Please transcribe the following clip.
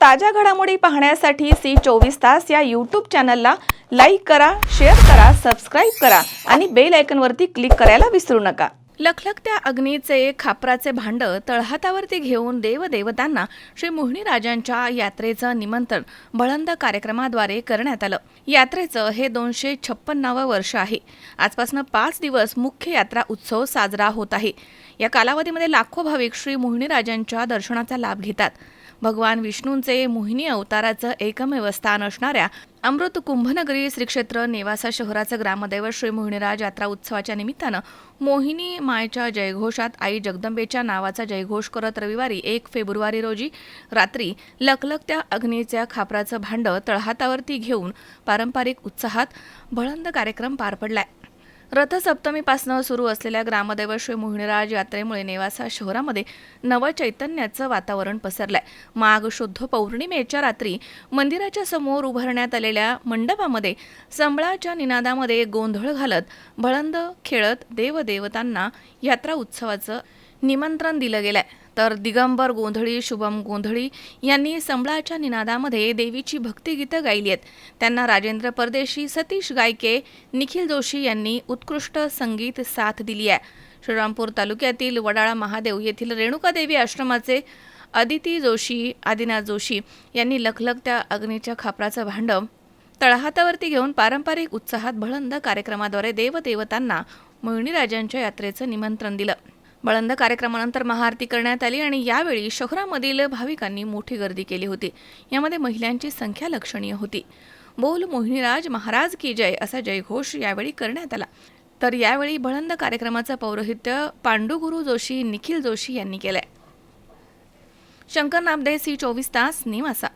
ताज्या घडामोडी पाहण्यासाठी सी चोवीस तास या यूट्यूब चॅनलला लाईक करा शेअर करा सबस्क्राईब करा आणि बेल आयकनवरती क्लिक करायला विसरू नका. लखलखत्या अग्नीचे खापराचे भांड तळहातावरती घेऊन देवदेवतांना श्री मोहिनीराजांच्या यात्रेचं निमंत्रण बळंद कार्यक्रमाद्वारे करण्यात आलं. यात्रेचं हे दोनशे छप्पन्नावं वर्ष आहे. आजपासून पाच दिवस मुख्य यात्रा उत्सव साजरा होत आहे. या कालावधीमध्ये लाखो भाविक श्री मोहिनीराजांच्या दर्शनाचा लाभ घेतात. भगवान विष्णूंचे मोहिनी अवताराचं एकमेव स्थान असणाऱ्या अमृत कुंभनगरी श्री क्षेत्र नेवासा शहराचं ग्रामदैवत श्री मोहिनीराज यात्रा उत्सवाच्या निमित्तानं मोहिनी मायच्या जयघोषात आई जगदंबेच्या नावाचा जयघोष करत रविवारी एक फेब्रुवारी रोजी रात्री लखलखत्या अग्नीच्या खापराचं भांड तळहातावरती घेऊन पारंपरिक उत्साहात बळंद कार्यक्रम पार पडलाय. रथसप्तमीपासनं सुरू असलेल्या ग्रामदैवत श्री मोहिनीराज यात्रेमुळे नेवासा शहरामध्ये नवचैतन्याचं वातावरण पसरलंय. माघ शुद्ध पौर्णिमेच्या रात्री मंदिराच्या समोर उभारण्यात आलेल्या मंडपामध्ये संबळाच्या निनादामध्ये गोंधळ घालत भळंद खेळत देवदेवतांना यात्रा उत्सवाचं निमंत्रण दिलं गेलंय. तर दिगंबर गोंधळी शुभम गोंधळी यांनी संबळाच्या निनादामध्ये देवीची भक्तिगीतं गायली आहेत. त्यांना राजेंद्र परदेशी सतीश गायके निखिल जोशी यांनी उत्कृष्ट संगीत साथ दिली आहे. श्रीरामपूर तालुक्यातील वडाळा महादेव येथील रेणुकादेवी आश्रमाचे अदिती जोशी आदिनाथ जोशी यांनी लखलखत्या अग्नीच्या खापराचं भांडं तळहातावरती घेऊन पारंपरिक उत्साहात भळंद कार्यक्रमाद्वारे देवदेवतांना मोहिनीराजांच्या यात्रेचं निमंत्रण दिलं. बळंद कार्यक्रमानंतर महाआरती करण्यात आली आणि यावेळी शहरामधील भाविकांनी मोठी गर्दी केली होती. यामध्ये महिलांची संख्या लक्षणीय होती. बोल मोहिनीराज महाराज की जय असा जयघोष यावेळी करण्यात आला. तर यावेळी बळंद कार्यक्रमाचं पौरोहित्य पांडुगुरू जोशी निखिल जोशी यांनी केलंय. शंकर नामदे सी चोवीस तास निवासा.